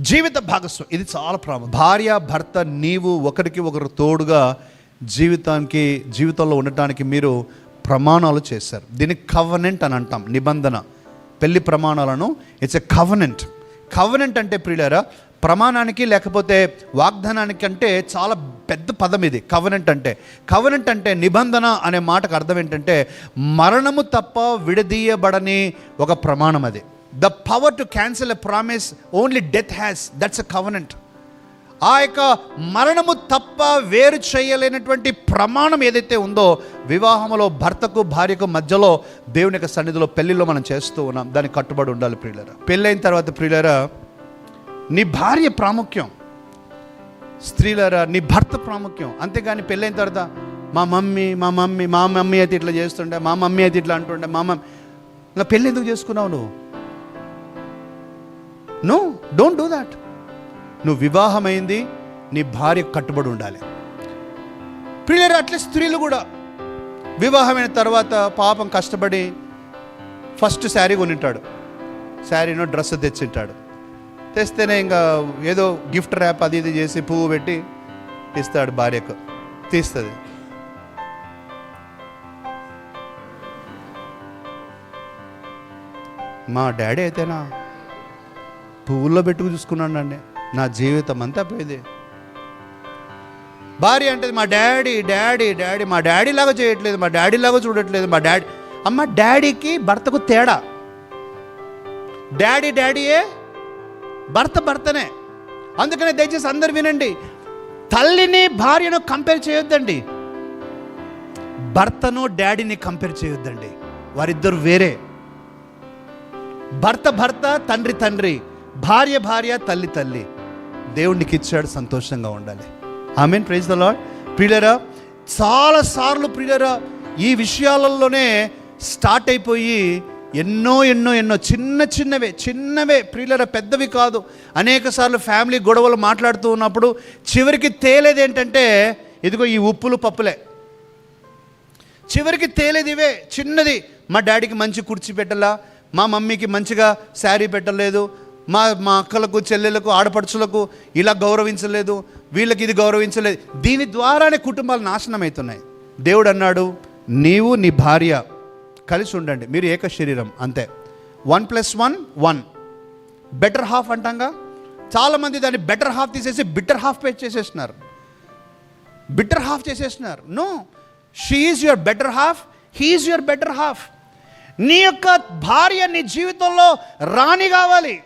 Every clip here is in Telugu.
జీవిత భాగస్వామి. ఇది చాలా ప్రాముఖ్యం. భార్య భర్త నీవు ఒకరికి ఒకరు తోడుగా జీవితానికి జీవితంలో ఉండటానికి మీరు ప్రమాణాలు చేశారు. దీన్ని కవనెంట్ అని అంటాం. నిబంధన. పెళ్ళి ప్రమాణాలను ఇట్స్ ఎ కవనెంట్ కవనెంట్ అంటే ప్రియులారా ప్రమాణానికి లేకపోతే వాగ్దానానికి అంటే చాలా పెద్ద పదం ఇది. కవనెంట్ అంటే. కవనెంట్ అంటే నిబంధన అనే మాటకు అర్థం ఏంటంటే మరణము తప్ప విడదీయబడని ఒక ప్రమాణం అది. The power to cancel a promise only death has that's a covenant ఆ యొక్క మరణము తప్ప వేరు చేయలేనటువంటి ప్రమాణం ఏదైతే ఉందో వివాహంలో భర్తకు భార్యకు మధ్యలో దేవుని యొక్క సన్నిధిలో పెళ్ళిలో మనం చేస్తూ ఉన్నాం. దానికి కట్టుబడి ఉండాలి ప్రియులరా. పెళ్ళైన తర్వాత ప్రియులరా నీ భార్య ప్రాముఖ్యం. స్త్రీలరా నీ భర్త ప్రాముఖ్యం. అంతేగాని పెళ్ళైన తర్వాత మా మమ్మీ మా మమ్మీ మా మమ్మీ అయితే ఇట్లా చేస్తుండే మా మమ్మీ అయితే ఇట్లా అంటుండే మా మమ్మీ ఇలా పెళ్ళి ఎందుకు చేసుకున్నావు నువ్వు? నో డోంట్ డూ దాట్ నువ్వు వివాహమైంది నీ భార్య కట్టుబడి ఉండాలి. పిల్లలు అట్లే స్త్రీలు కూడా వివాహమైన తర్వాత పాపం కష్టపడి ఫస్ట్ శారీ కొనింటాడు. శారీనో డ్రెస్ తెచ్చింటాడు. తెస్తేనే ఇంకా ఏదో గిఫ్ట్ ర్యాప్ అది ఇది చేసి పువ్వు పెట్టి ఇస్తాడు భార్యకు. తీస్తుంది. మా డాడీ అయితేనా? పువ్వుల్లో పెట్టుకు చూసుకున్నానండి నా జీవితం అంతా పోయింది. భార్య అంటే మా డాడీ డాడీ డాడీ మా డాడీ లాగా చేయట్లేదు మా డాడీ లాగా చూడట్లేదు మా డాడీ. అమ్మ డాడీకి భర్తకు తేడా. డాడీ డాడీయే భర్త భర్తనే. అందుకనే దయచేసి అందరు వినండి. తల్లిని భార్యను కంపేర్ చేయొద్దండి. భర్తను డాడీని కంపేర్ చేయొద్దండి. వారిద్దరు వేరే. భర్త భర్త తండ్రి తండ్రి. భార్య భార్య తల్లి తల్లి. దేవుడికి ఇచ్చాడు సంతోషంగా ఉండాలి. ఆమెన్ ప్రైజ్ ద లాడ్ ప్రియులరా చాలా సార్లు ప్రియులరా ఈ విషయాలలోనే స్టార్ట్ అయిపోయి ఎన్నో ఎన్నో ఎన్నో చిన్న చిన్నవే చిన్నవే. ప్రియులరా పెద్దవి కాదు. అనేక సార్లు ఫ్యామిలీ గొడవలు మాట్లాడుతూ ఉన్నప్పుడు చివరికి తేలేది ఏంటంటే ఇదిగో ఈ ఉప్పులు పప్పులే. చివరికి తేలేది ఇవే. చిన్నది. మా డాడీకి మంచి కుర్చీ పెట్టలా? మా మమ్మీకి మంచిగా శారీ పెట్టలేదు. మా మా అక్కలకు చెల్లెలకు ఆడపడుచులకు ఇలా గౌరవించలేదు. వీళ్ళకి ఇది గౌరవించలేదు. దీని ద్వారానే కుటుంబాలు నాశనం అవుతున్నాయి దేవుడు అన్నాడు నీవు నీ భార్య కలిసి ఉండండి. మీరు ఏక శరీరం. అంతే. One plus one one better half అంటాంగా? చాలామంది దాన్ని బెటర్ హాఫ్ తీసేసి బిట్టర్ హాఫ్ పే చేసేస్తున్నారు. బిట్టర్ హాఫ్ చేసేస్తున్నారు. No she is your better half he is your better half నీ యొక్క భార్య నీ జీవితంలో రాణి కావాలి.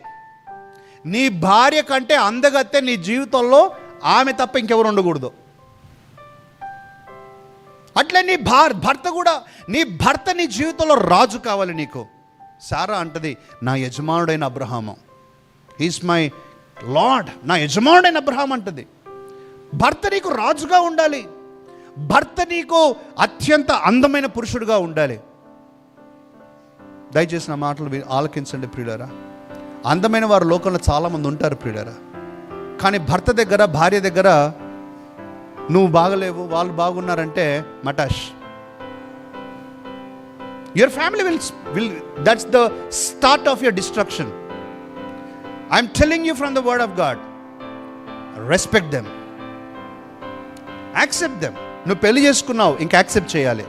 నీ భార్య కంటే అందగత్తే నీ జీవితంలో ఆమె తప్ప ఇంకెవరు ఉండకూడదు. అట్లే నీ భార్ భర్త కూడా నీ భర్త నీ జీవితంలో రాజు కావాలి నీకు. సారా అంటది నా యజమానుడైన అబ్రహాము. ఈస్ మై లార్డ్ నా యజమానుడైన అబ్రహాం అంటది. భర్త నీకు రాజుగా ఉండాలి. భర్త నీకు అత్యంత అందమైన పురుషుడుగా ఉండాలి. దయచేసి నా మాటలు ఆలకించండి ప్రియులారా. అందమైన వారు లోకంలో చాలామంది ఉంటారు ప్రియులారా. కానీ భర్త దగ్గర భార్య దగ్గర నువ్వు బాగలేవు వాళ్ళు బాగున్నారంటే మటాష్. Your family will will that's the start of your destruction I'm telling you from the word of God respect them accept them నువ్వు పెళ్ళి చేసుకున్నావు ఇంకా యాక్సెప్ట్ చేయాలి.